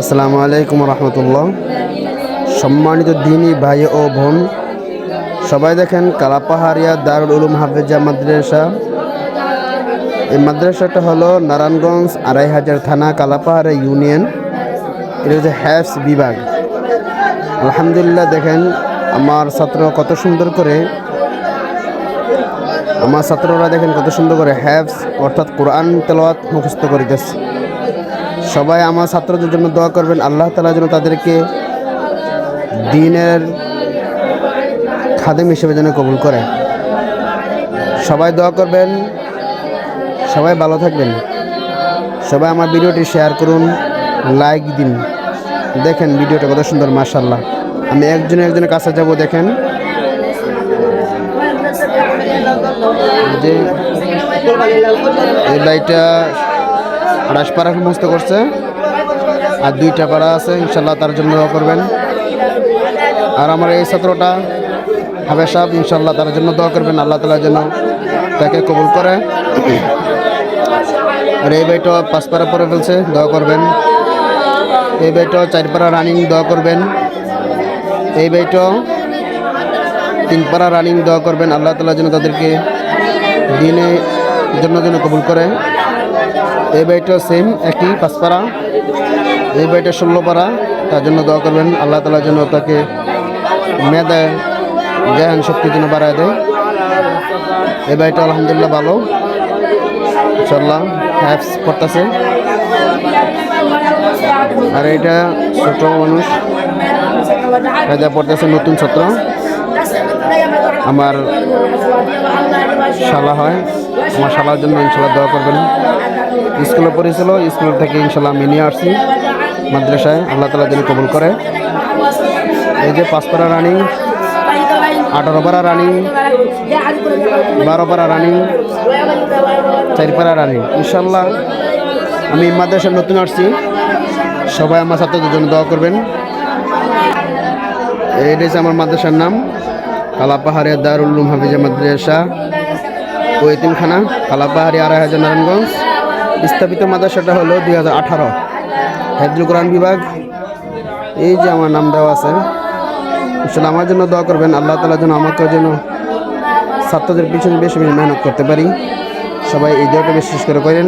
আসসালামু আলাইকুম রহমতুল্লাহ। সম্মানিত দিনী ভাই ও বোন, সবাই দেখেন কালাপাহাড়িয়া দারুল উলুম হাফেজা মাদ্রাসা। এই মাদ্রাসাটা হলো নারায়ণগঞ্জ আড়াই হাজার থানা কালাপাহাড়া ইউনিয়ন। এটা হচ্ছে হ্যাফস বিভাগ। আলহামদুলিল্লাহ দেখেন আমার ছাত্র কত সুন্দর করে আমার ছাত্ররা দেখেন কত সুন্দর করে হ্যাভস অর্থাৎ কোরআন তেলাওয়াত মুখস্থ করিতেছে। সবাই আমার ছাত্রদের জন্য দোয়া করবেন, আল্লাহ তালা যেন তাদেরকে দিনের খাদেম হিসেবে যেন কবুল করে। সবাই দোয়া করবেন, সবাই ভালো থাকবেন। সবাই আমার ভিডিওটি শেয়ার করুন, লাইক দিন। দেখেন ভিডিওটা কত সুন্দর মার্শাল্লাহ আমি একজনে একজনের কাছে যাব, দেখেন। যে এই বাড়িটা আড়াইশ পাড়া মুস্ত করছে। আর দুইটা পাড়া আছে ইনশাল্লাহ তার জন্য দোয়া করবেন। আর আমার এই ছাত্রটা হাবে সাহেব ইনশাল্লাহ তার জন্য দোয়া করবেন, আল্লাহ তালার জন্য তাকে কবুল করে। আর এই বইটা পাঁচ পাড়া পরে ফেলছে, দোয়া করবেন। এই বইটা চার পাড়া রানিং দোয়া করবেন। এই বইটা তিন পাড়া রানিং দোয়া করবেন, আল্লাহ তালার জন্য তাদেরকে দিনে জন্য জন্য কবুল করে। এই বইটা সেম একই, পাঁচপাড়া। এই বইটা ষোলো পাড়া তার জন্য দোয়া করবেন, আল্লাহ তালার জন্য তাকে মেধা, জ্ঞান শক্তির জন্য বাড়ায় দেয়। এই বাড়িটা আলহামদুলিল্লাহ ভালো। ইনশাল্লাহ হ্যাপস করতেছে। আর এটা ছোট মানুষ। পড়তেছে নতুন ছাত্র। আমার শালা হয়। আমার শালার জন্য ইনশাল্লাহ দোয়া করবেন। স্কুলে পড়েছিল স্কুল থেকে ইনশাল্লাহ আমি নিয়ে আসছি মাদ্রাসায়। আল্লাহ তালা যেন কবুল করে। এই যে পাঁচপাড়া রানিং, আঠারো পাড়া রানিং, বারো পাড়া রানিং চারিপাড়া রানিং। ইনশাল্লাহ আমি মাদ্রাসায় নতুন আসছি। সবাই আমার ছাত্রদের জন্য দোয়া করবেন। এটা হচ্ছে আমার মাদ্রাসার নাম। কালাপাহাড়িয়া দারুল্লুম হাফিজা মাদ্রাসা ও এতিমখানা, কালাপাহাড়ি আড়াই হাজার নারায়ণগঞ্জ। স্থাপিত মাদ্রাসাটা হলো দুই হাজার আঠারো। হেদুল কোরআন বিভাগ। এই যে আমার নাম দেওয়া আছে আসলে আমার জন্য দোয়া করবেন, আল্লাহ তালার জন্য আমাকে যেন ছাত্রদের পিছনে বেশি বেশি মেহনত করতে পারি। সবাই এই দোয়াটা বিশেষ করে করেন।